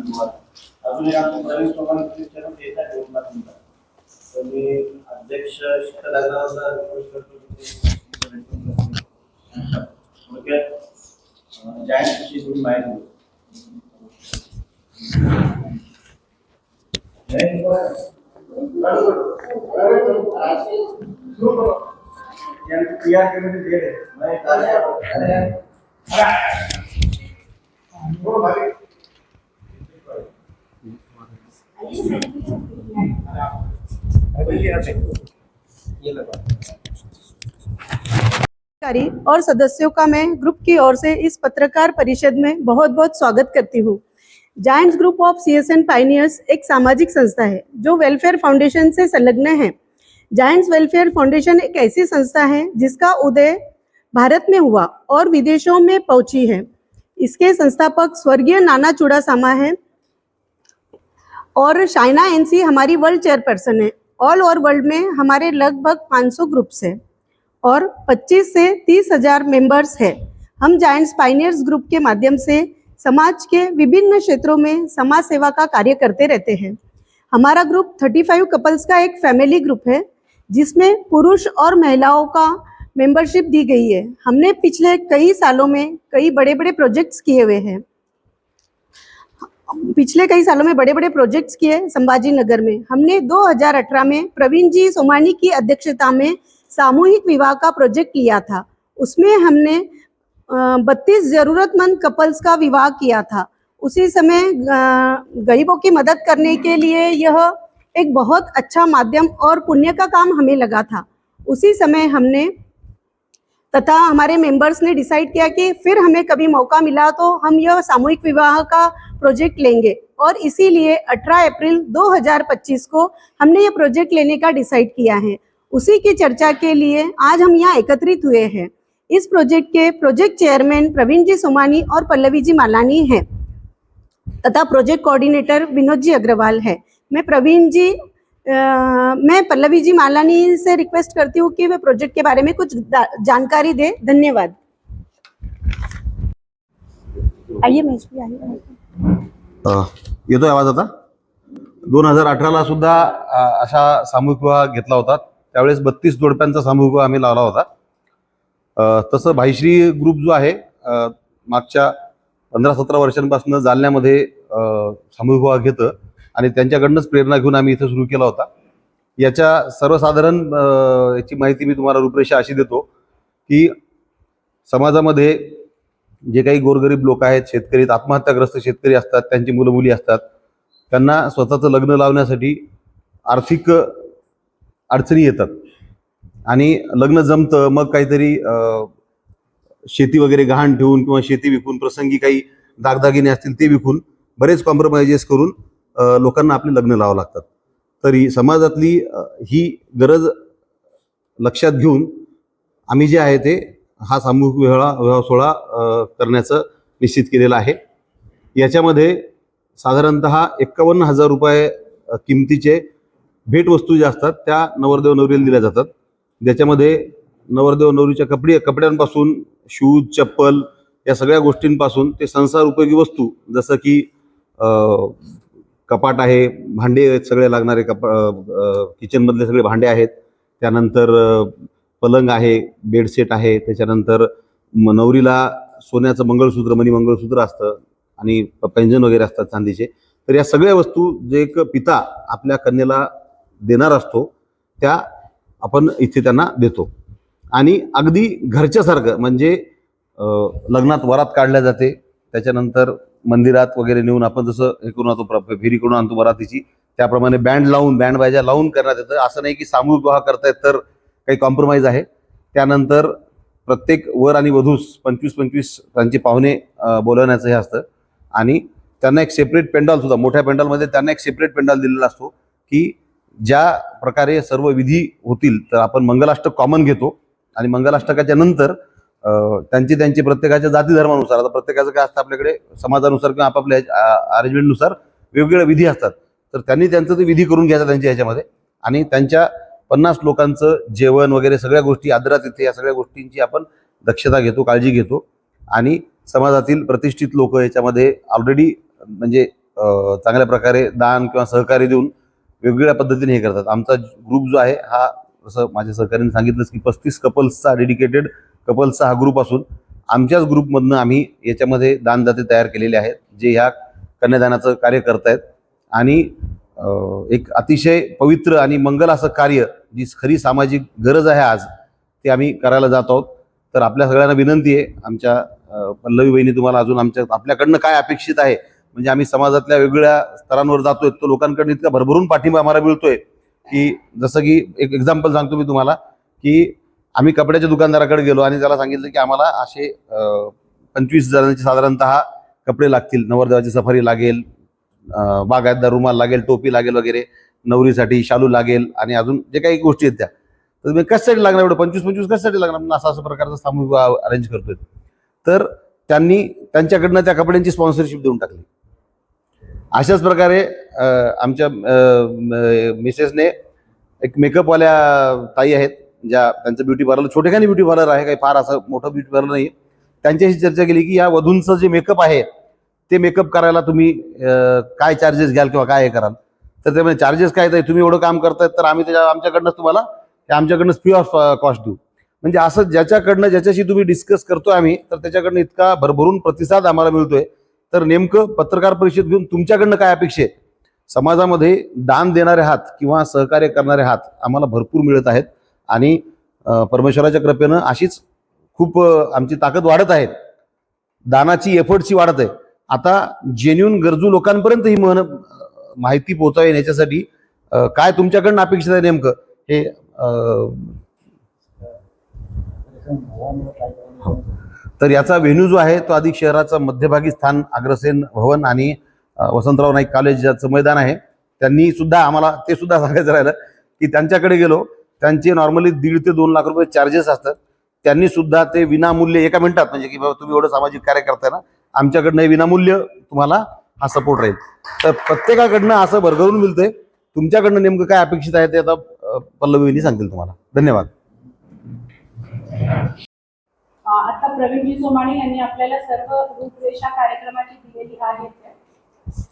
अजून एक आमचे प्रवीण सोपान विचारून येत आहे बोलणार तुमचा तर मी अध्यक्ष शिखर दादांना रिक्वेस्ट करतो की ते थोडक्यात जायंट विषयी थोडी माहिती देऊ. तैयार करने दे रहे मैं कार्य अधिकारी और सदस्यों का मैं ग्रुप की ओर से इस पत्रकार परिषद में बहुत बहुत स्वागत करती हूँ। Giants group of C S N pioneers एक सामाजिक संस्था है, जो वेलफेयर फाउंडेशन से संलग्न है। जायंट्स वेलफेयर फाउंडेशन एक ऐसी संस्था है, जिसका उदय भारत में हुआ और विदेशों में पहुँची है। इसके संस्थापक स्वर्गीय नाना चुड़ासामा है। और शाइना एनसी हमारी वर्ल्ड चेयरपर्सन है। ऑल ओवर वर्ल्ड में हमारे लगभग 500 ग्रुप्स हैं और 25 से तीस हज़ार मेंबर्स हैं। हम जायंट्स पाइनियर्स ग्रुप के माध्यम से समाज के विभिन्न क्षेत्रों में समाज सेवा का कार्य करते रहते हैं। हमारा ग्रुप 35 कपल्स का एक फैमिली ग्रुप है, जिसमें पुरुष और महिलाओं का मेंबरशिप दी गई है। हमने पिछले कई सालों में कई बड़े बड़े प्रोजेक्ट्स किए हुए हैं। पिछले कई सालों में बड़े बड़े प्रोजेक्ट्स किए संभाजी नगर में। हमने 2018 में प्रवीण जी सोमानी की अध्यक्षता में सामूहिक विवाह का प्रोजेक्ट लिया था। उसमें हमने बत्तीस जरूरतमंद कपल्स का विवाह किया था। उसी समय गरीबों की मदद करने के लिए यह एक बहुत अच्छा माध्यम और पुण्य का काम हमें लगा था। उसी समय हमने तथा हमारे मेंबर्स ने डिसाइड किया कि फिर हमें कभी मौका मिला तो हम यह सामूहिक विवाह का प्रोजेक्ट लेंगे। और इसीलिए 18 अप्रैल 2025 को हमने ये प्रोजेक्ट लेने का डिसाइड किया है। उसी की चर्चा के लिए आज हम यहाँ एकत्रित हुए हैं। इस प्रोजेक्ट के प्रोजेक्ट चेयरमैन प्रवीण जी सोमानी और पल्लवी जी मालानी हैं। तथा प्रोजेक्ट कोऑर्डिनेटर विनोद जी अग्रवाल है। मैं प्रवीण जी मैं पल्लवी जी मालानी से रिक्वेस्ट करती हूँ कि वे प्रोजेक्ट के बारे में कुछ जानकारी दे। धन्यवाद। आइए मैं भी आइए। येतोय आवाज आता? दोन हजार अठराला सुद्धा अशा सामूहिक विवाह घेतला होता. त्यावेळेस बत्तीस जोडप्यांचा सामूहिक विवाह आम्ही लावला होता. तसं भाईश्री ग्रुप जो आहे मागच्या पंधरा सतरा वर्षांपासून जालन्यामध्ये सामूहिक विवाह घेतं. आणि त्यांच्याकडनंच प्रेरणा घेऊन आम्ही इथं सुरू केला होता. याच्या सर्वसाधारण याची माहिती मी तुम्हाला रूपरेषा अशी देतो की समाजामध्ये जे काही गोरगरीब लोक आहेत शेतकरी आत्महत्याग्रस्त शेतकरी असतात त्यांची मुलं मुली असतात त्यांना स्वतःचं लग्न लावण्यासाठी आर्थिक अडचणी येतात. आणि लग्न जमतं मग काहीतरी शेती वगैरे गहाण ठेवून किंवा शेती विकून प्रसंगी काही दागदागिने असतील ते विकून बरेच कॉम्प्रोमाइजेस करून लोकांना आपले लग्न लावावं लागतात. तरी समाजातली ही गरज लक्षात घेऊन आम्ही जे आहे ते हा सामूहिक विवाह विवाह सोहळा करण्याचं निश्चित केलेलं आहे. याच्यामध्ये साधारणत एक्कावन्न हजार रुपये किमतीचे भेटवस्तू ज्या असतात त्या नवरदेव नवरीला दिल्या जातात. ज्याच्यामध्ये नवरदेव नवरीच्या कपडे कपड्यांपासून शूज चप्पल या सगळ्या गोष्टींपासून ते संसार उपयोगी वस्तू जसं की कपाट आहे भांडे आहेत सगळे लागणारे कप किचनमधले सगळे भांडे आहेत. त्यानंतर पलंग आहे बेडसेट आहे त्याच्यानंतर नवरीला सोन्याचं मंगळसूत्र मनी मंगळसूत्र असतं आणि प- वगैरे असतात चांदीचे. तर या सगळ्या वस्तू जे एक पिता आपल्या कन्येला देणार असतो त्या आपण इथे त्यांना देतो. आणि अगदी घरच्यासारखं म्हणजे लग्नात वरात काढल्या जाते त्याच्यानंतर मंदिरात वगैरे नेऊन आपण जसं हे करून आणतो प्र- फेरी करून आणतो बरातीची त्याप्रमाणे बँड लावून बँड बाजा लावून करण्यात येतं. असं नाही की सामूहिक विवाह करतायत तर काही कॉम्प्रोमाइज आहे. त्यानंतर प्रत्येक वर आणि वधूस पंचवीस पंचवीस त्यांचे पाहुणे बोलवण्याचं हे असतं. आणि त्यांना एक सेपरेट पेंडॉल सुद्धा मोठ्या पेंडॉलमध्ये त्यांना एक सेपरेट पेंडॉल दिलेला असतो की ज्या प्रकारे सर्व विधी होतील तर आपण मंगलाष्टक कॉमन घेतो. आणि मंगलाष्टकाच्या नंतर त्यांची त्यांची प्रत्येकाच्या जाती धर्मानुसार. आता प्रत्येकाचं काय असतं आपल्याकडे? समाजानुसार किंवा आपापल्या अरेंजमेंटनुसार वेगवेगळ्या विधी असतात. तर त्यांनी त्यांचं ते विधी करून घ्यायचा त्यांच्या ह्याच्यामध्ये. आणि त्यांच्या पन्नास लोकांचं जेवण वगैरे सगळ्या गोष्टी आदरात येते या सगळ्या गोष्टींची आपण दक्षता घेतो काळजी घेतो. आणि समाजातील प्रतिष्ठित लोक याच्यामध्ये ऑलरेडी म्हणजे चांगल्या प्रकारे दान किंवा सहकार्य देऊन वेगवेगळ्या पद्धतीने हे करतात. आमचा ग्रुप जो आहे हा जसं माझ्या सहकार्याने सांगितलंच की पस्तीस कपल्सचा डेडिकेटेड कपल्सचा हा ग्रुप असून आमच्याच ग्रुपमधनं आम्ही याच्यामध्ये दानदाते तयार केलेले आहेत जे ह्या कन्यादानाचं कार्य करत आहेत आणि एक अतिशय पवित्र आणि मंगल असं कार्य जी खरी सामाजिक गरज आहे आज ते आम्ही करायला जात आहोत. तर आपल्या सगळ्यांना विनंती आहे आमच्या पल्लवी बहिणी तुम्हाला अजून आमच्या आपल्याकडनं काय अपेक्षित आहे? म्हणजे आम्ही समाजातल्या वेगवेगळ्या स्तरांवर जातोय तो लोकांकडनं इतका भरभरून पाठिंबा आम्हाला मिळतोय की जसं की एक एक्झाम्पल सांगतो मी तुम्हाला की आम्ही कपड्याच्या दुकानदाराकडे गेलो आणि त्याला सांगितलं की आम्हाला असे पंचवीस जणांचे साधारणतः कपडे लागतील. नवरदेवाची सफारी लागेल बागायतदार रुमाल लागेल टोपी लागेल वगैरे नवरीसाठी शालू लागेल आणि अजून जे काही गोष्टी आहेत त्या. तर मी कशासाठी लागणार एवढं? पंचवीस पंचवीस कशासाठी लागणार? असं असं प्रकारचं सामूहिक अरेंज करतोय. तर त्यांनी त्यांच्याकडनं त्या कपड्यांची स्पॉन्सरशिप देऊन टाकली. अशाच प्रकारे आमच्या मिसेसने एक मेकअपवाल्या ताई आहेत. ज्या त्यांचं ब्युटी पार्लर काही ब्युटी पार्लर आहे काही फार असं मोठं ब्युटी पार्लर नाही त्यांच्याशी चर्चा केली की या वधूंचं जे मेकअप आहे ते मेकअप करायला तुम्ही काय चार्जेस घ्याल किंवा काय हे कराल? तर ते म्हणजे चार्जेस काय तर तुम्ही एवढं काम करतायत तर आम्ही त्याच्या आमच्याकडनंच तुम्हाला ते फ्री ऑफ कॉस्ट देऊ. म्हणजे असं ज्याच्याकडनं ज्याच्याशी तुम्ही डिस्कस करतोय आम्ही तर त्याच्याकडनं इतका भरभरून प्रतिसाद आम्हाला मिळतोय. तर नेमकं पत्रकार परिषद घेऊन तुमच्याकडनं काय अपेक्षा आहे? समाजामध्ये दान देणारे हात किंवा सहकार्य करणारे हात आम्हाला भरपूर मिळत आहेत. आणि परमेश्वराच्या कृपेनं अशीच खूप आमची ताकद वाढत आहे. दानाची एफर्टची वाढत आहे. आता जेन्युन गरजू लोकांपर्यंत ही महन माहिती पोहोचावी याच्यासाठी काय तुमच्याकडनं अपेक्षित आहे नेमकं? हे हो. तर याचा व्हेन्यू जो आहे तो अधिक शहराचा मध्यभागी स्थान अग्रसेन भवन आणि वसंतराव नाईक कॉलेज ज्याचं मैदान आहे. त्यांनी सुद्धा आम्हाला ते सुद्धा सांगायचं राहिलं की त्यांच्याकडे गेलो. त्यांचे नॉर्मली दीड ते दोन लाख रुपये चार्जेस असतात. त्यांनी सुद्धा ते विनामूल्य एका मिनिटात म्हणजे की बाबा तुम्ही एवढं सामाजिक कार्य करताय ना आमच्याकडनं हे विनामूल्य तुम्हाला हा सपोर्ट राहील. तर प्रत्येकाकडनं असं भरगरून मिळतंय. तुमच्याकडनं नेमकं काय अपेक्षित आहे ते आता पल्लवीनी सांगतील तुम्हाला. धन्यवाद. आता प्रवीणजी सोमाणी यांनी आपल्याला सर्व रूपरेषा कार्यक्रमाची दिलेली आहे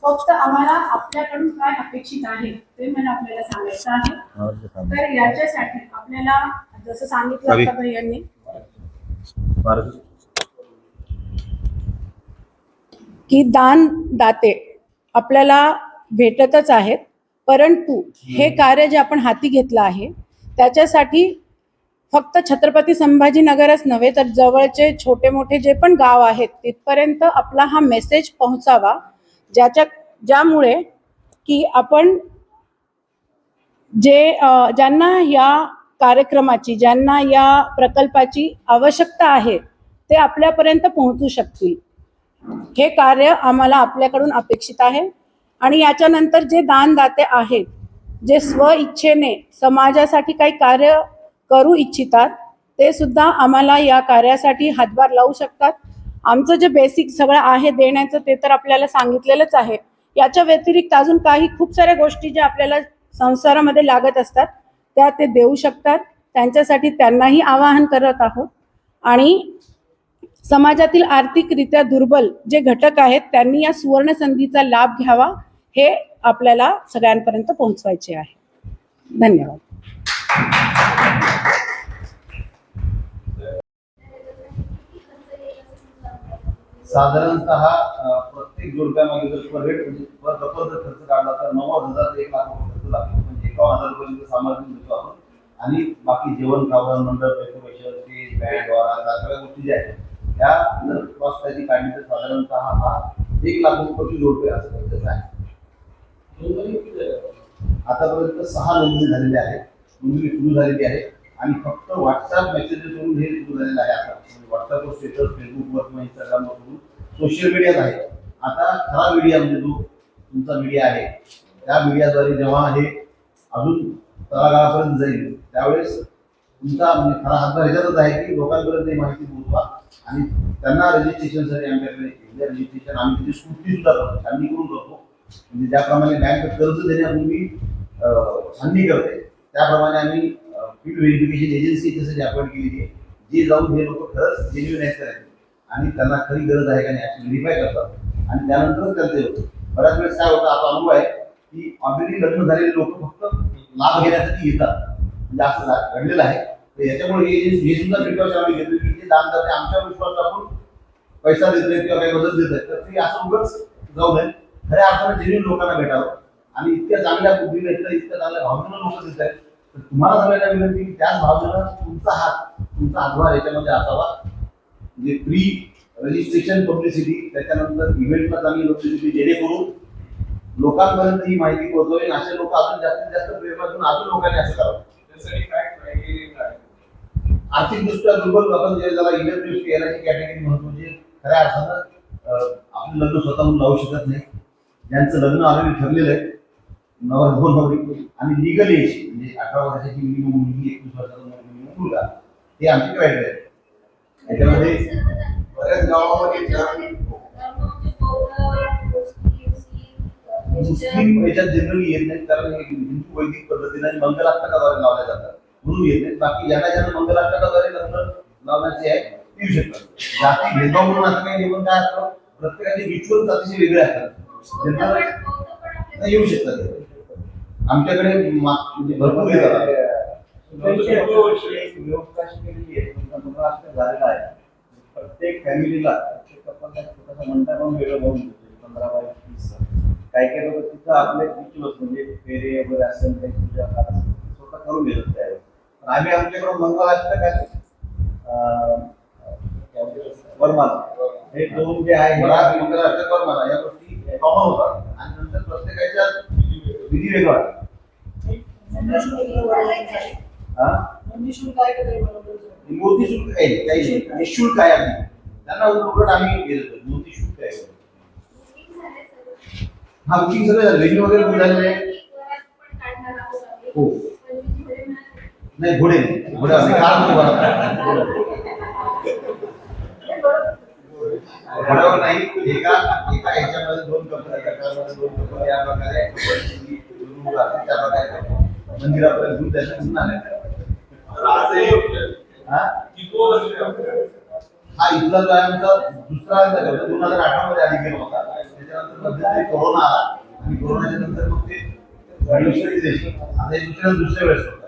फक्त आम्हाला आपल्याकडून काय अपेक्षित आहे ते मला आपल्याला सांगायचं आहे. तर याच्यासाठी आपल्याला जसं सांगितलं. आता भैयांनी की दान दाते आपल्याला भेटतच आहेत परंतु हे कार्य जे आपण हाती घेतलं आहे त्याच्यासाठी फक्त छत्रपती संभाजीनगरच नव्हे तर जवळचे छोटे मोठे जे पण गाव आहेत तिथपर्यंत आपला हा मेसेज पोहोचावा ज्याच्या ज्यामुळे की आपण जे ज्यांना या कार्यक्रमाची ज्यांना या प्रकल्पाची आवश्यकता आहे ते आपल्यापर्यंत पोहोचू शकतील. हे कार्य आम्हाला आपल्याकडून अपेक्षित आहे. आणि याच्यानंतर जे दानदाते आहेत जे स्व इच्छेने समाजासाठी काही कार्य करू इच्छितात ते सुद्धा आम्हाला या कार्यासाठी हातभार लावू शकतात. आमचं जे बेसिक सगळं आहे देण्याचं ते तर आपल्याला सांगितलेलंच आहे. याच्या व्यतिरिक्त अजून काही खूप साऱ्या गोष्टी ज्या आपल्याला संसारामध्ये लागत असतात त्या ते देऊ शकतात. त्यांच्यासाठी त्यांनाही आवाहन करत आहोत. आणि समाजातील आर्थिकरित्या दुर्बल जे घटक आहेत त्यांनी या सुवर्ण संधीचा लाभ घ्यावा हे आपल्याला सगळ्यांपर्यंत पोहोचवायचे आहे. धन्यवाद. साधारणतः प्रत्येक जोडप्यामागे जर तुम्हाला रेट म्हणजे पर कपल जर खर्च काढला तर नव्वद हजार ते एक लाख रुपये खर्च लागतो. म्हणजे एकावन्न हजार रुपये सामाजिक देतो आपण. आणि बाकी जेवण खावण मंडळ डेकोरेशन स्टेज बँड वारा त्या सगळ्या गोष्टी ज्या आहेत त्या जर कॉस्ट त्याची काढली तर साधारणतः हा एक लाख रुपयाची जोडपे असं खर्च आहे. आतापर्यंत सहा नोंदणी झालेल्या आहेत. नोंदणी सुरू झालेली आहे. आणि फक्त व्हॉट्सअप मेसेजेसवरून हे सुरू झालेलं आहे आता. व्हॉट्सअपवर स्टेटस फेसबुकवर किंवा इंस्टाग्रामवर करून सोशल मीडियात आहे. आता खरा मीडिया म्हणजे जो तुमचा मीडिया आहे त्या मीडियाद्वारे जेव्हा हे अजून तळागाळापर्यंत जाईल त्यावेळेस तुमचा म्हणजे खरा हातभार ह्याच्यातच आहे की लोकांपर्यंत ही माहिती पोहोचवा. आणि त्यांना रजिस्ट्रेशनसाठी आमच्याकडे रजिस्ट्रेशन आम्ही त्याची स्फूर्ती सुद्धा करतो. छाननी करून करतो. म्हणजे ज्याप्रमाणे बँक कर्ज देण्यापूर्वी छाननी करते त्याप्रमाणे आम्ही फील्ड व्हेरिफिकेशन एजन्सी त्यासाठी अपॉइंट केलेली आहे जे जाऊन हे लोक खरंच जेन्युन आहेत का आणि त्यांना खरी गरज आहे का नाही अशी व्हेरीफाय करतात. आणि त्यानंतरच त्यांचे होतं बऱ्याच वेळेस काय होतं आता अनुभव आहे की ऑलरेडी लग्न झालेले लोक फक्त लाभ घेण्यासाठी येतात. म्हणजे असं घडलेलं आहे. तर याच्यामुळे हे हे सुद्धा प्रिकॉशन आम्ही घेतलं की जे दानदाते आमच्या विश्वास आपण पैसा देत नाही किंवा काही मदत देत आहेत तर ते असं उगच जाऊ नये. खऱ्या अर्थानं जेन्युन लोकांना भेटावं. आणि इतक्या चांगल्या बुद्धीने इतक्या इतक्या चांगल्या भावनेनं लोक देत आहेत. तर तुम्हाला सगळ्यांना विनंती की त्याच भावनेनं तुमचा हात तुमचा हातभार याच्यामध्ये असावा म्हणजे प्री रजिस्ट्रेशन पब्लिसिटी त्याच्यानंतर इव्हेंटला चांगली पब्लिसिटी जेणेकरून लोकांपर्यंत ही माहिती पोहोचवावी आणि असे लोक अजून जास्तीत जास्त प्रेरणा अजून लोकांनी असं करावं त्यासाठी काय काय? आर्थिकदृष्ट्या दुर्बल आपण जे ज्याला इव्हेंट दृष्टी येण्याची कॅटेगरी म्हणतो जे खऱ्या अर्थानं आपलं लग्न स्वतःहून लावू शकत नाही ज्यांचं लग्न ऑलरेडी ठरलेलं आहे नवर दोन नवरी आणि लिगल एज म्हणजे अठरा वर्षाची मिनिमम मुलगी एकवीस वर्षाचा मिनिमम मुलगा हे आमचे क्रायटेरिया त्याच्यामध्ये याच्यामध्ये बऱ्याच गावामध्ये मुस्लिम याच्यात जनरली येत नाही कारण हे हिंदू वैदिक पद्धतीने मंगलाष्टकाद्वारे लावल्या जातात म्हणून येत नाही बाकी ज्यांना ज्यांना मंगलाष्टकाद्वारे लग्न लावण्याचे आहे ते येऊ शकतात जाती भेदभाव म्हणून असं काही निबंध काय असतं प्रत्येकाचे रिच्युअल जातीचे वेगळे असतात जनरल येऊ शकतात आमच्याकडे मा- म्हणजे भरपूर प्रत्येक फॅमिलीला छोटासा मंडळ म्हणून वेगळं म्हणून पंधरा बाय वीस काही काही लोक तिथं आपले रिच्युअल्स म्हणजे फेरे वगैरे असेल काही पूजा स्वतः करून घेतात त्यावेळी. पण आम्ही आमच्याकडून मंगळाष्टक आणि अं, वरमाला. हे दोन जे आहे मला मंगलाष्टकावर मला या गोष्टी कॉमन होतात. आणि नंतर प्रत्येकाच्या विधी वेगळा. हा? मोठी शुल्क आहे काही नाही. निशुल्क आहे आम्ही. त्यांना उलट आम्ही देतो मोठी शुल्क आहे. हा बुकिंग सगळं झालं. वेन्यू वगैरे बुक झालेलं आहे? हो. नाही घोडे नाही. घोडे असं कार घोड्यावर नाही एका एका ह्याच्यामध्ये दोन कंपन्या एका दोन कंपन्या या प्रकारे दोन राहतात, त्या प्रकारे मंदिरापर्यंत घेऊन त्याच्या आले हा इथला जो आहे आमचा दुसरा दोन हजार अठरा मध्ये आधी गेला होता त्याच्यानंतर मध्यंतरी कोरोना आला आणि कोरोनाच्या नंतर मग ते दुसरे देश आता दुसऱ्या दुसऱ्या वेळेस होता.